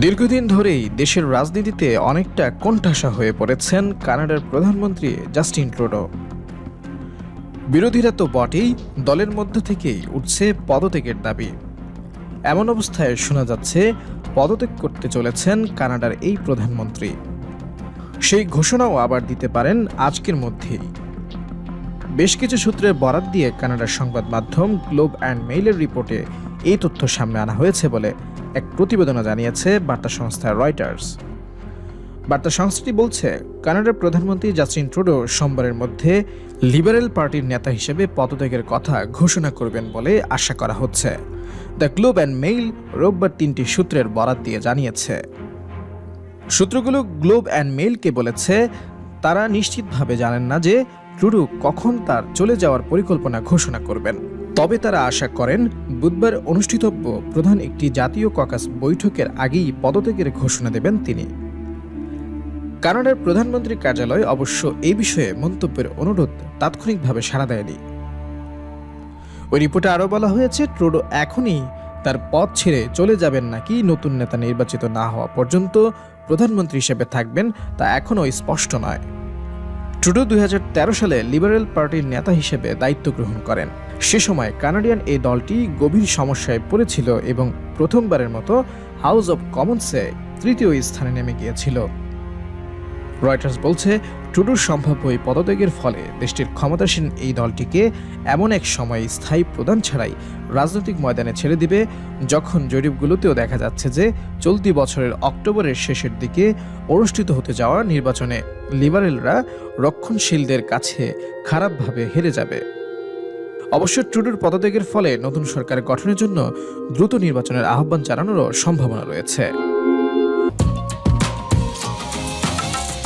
দীর্ঘদিন ধরেই দেশের রাজনীতিতে অনেকটা কোণঠাসা হয়ে পড়েছেন কানাডার প্রধানমন্ত্রী জাস্টিন ট্রুডো। বিরোধীরা তো বটেই, দলের মধ্য থেকেই উঠছে পদত্যাগের দাবি। এমন অবস্থায় শোনা যাচ্ছে, পদত্যাগ করতে চলেছেন কানাডার এই প্রধানমন্ত্রী। সেই ঘোষণাও আবার দিতে পারেন আজকের মধ্যেই। বেশ কিছু সূত্রের বরাত দিয়ে কানাডার সংবাদ মাধ্যম গ্লোব অ্যান্ড মেইলের রিপোর্টে এই তথ্য সামনে আনা হয়েছে বলে এক প্রতিবেদনে জানিয়েছে বার্তা সংস্থা রয়টার্স। বার্তা সংস্থাটি বলছে, কানাডার প্রধানমন্ত্রী জাস্টিন ট্রুডো সোমবারের মধ্যে লিবারেল পার্টির নেতা হিসেবে পদত্যাগের কথা ঘোষণা করবেন বলে আশা করা হচ্ছে। দ্য গ্লোব অ্যান্ড মেইল রোববার তিনটি সূত্রের বরাত দিয়ে জানিয়েছে। সূত্রগুলো গ্লোব অ্যান্ড মেইলকে বলেছে, তারা নিশ্চিতভাবে জানেন না যে ট্রুডো কখন তার চলে যাওয়ার পরিকল্পনা ঘোষণা করবেন। তবে তারা আশা করেন, বুধবার অনুষ্ঠিতব্য প্রধান একটি জাতীয় ককাস বৈঠকের আগেই পদত্যাগের ঘোষণা দেবেন তিনি। কানাডার প্রধানমন্ত্রীর কার্যালয় অবশ্য এই বিষয়ে মন্তব্যের অনুরোধ তাৎক্ষণিকভাবে সাড়া দেয়নি। ওই রিপোর্টে আরও বলা হয়েছে, ট্রুডো এখনই তার পদ ছেড়ে চলে যাবেন নাকি নতুন নেতা নির্বাচিত না হওয়া পর্যন্ত প্রধানমন্ত্রী হিসেবে থাকবেন তা এখনও স্পষ্ট নয়। ট্রুডো দুই সালে লিবারেল পার্টির নেতা হিসেবে দায়িত্ব গ্রহণ করেন। সে সময় কানাডিয়ান এই দলটি গভীর সমস্যায় পড়েছিল এবং প্রথমবারের মতো হাউস অব কমন্সে তৃতীয় স্থানে নেমে গিয়েছিল। রয়টার্স বলছে ট্রুডোর সম্ভাব্য এই পদত্যাগের ফলে দেশটির ক্ষমতাসীন এই দলটিকে এমন এক সময় স্থায়ী প্রধান ছাড়াই রাজনৈতিক ময়দানে ছেড়ে দিবে, যখন জরিপগুলোতেও দেখা যাচ্ছে যে চলতি বছরের অক্টোবরের শেষের দিকে অনুষ্ঠিত হতে যাওয়া নির্বাচনে লিবারেলরা রক্ষণশীলদের কাছে খারাপভাবে হেরে যাবে। অবশ্য ট্রুডোর পদত্যাগের ফলে নতুন সরকার গঠনের জন্য দ্রুত নির্বাচনের আহ্বান জানানোরও সম্ভাবনা রয়েছে।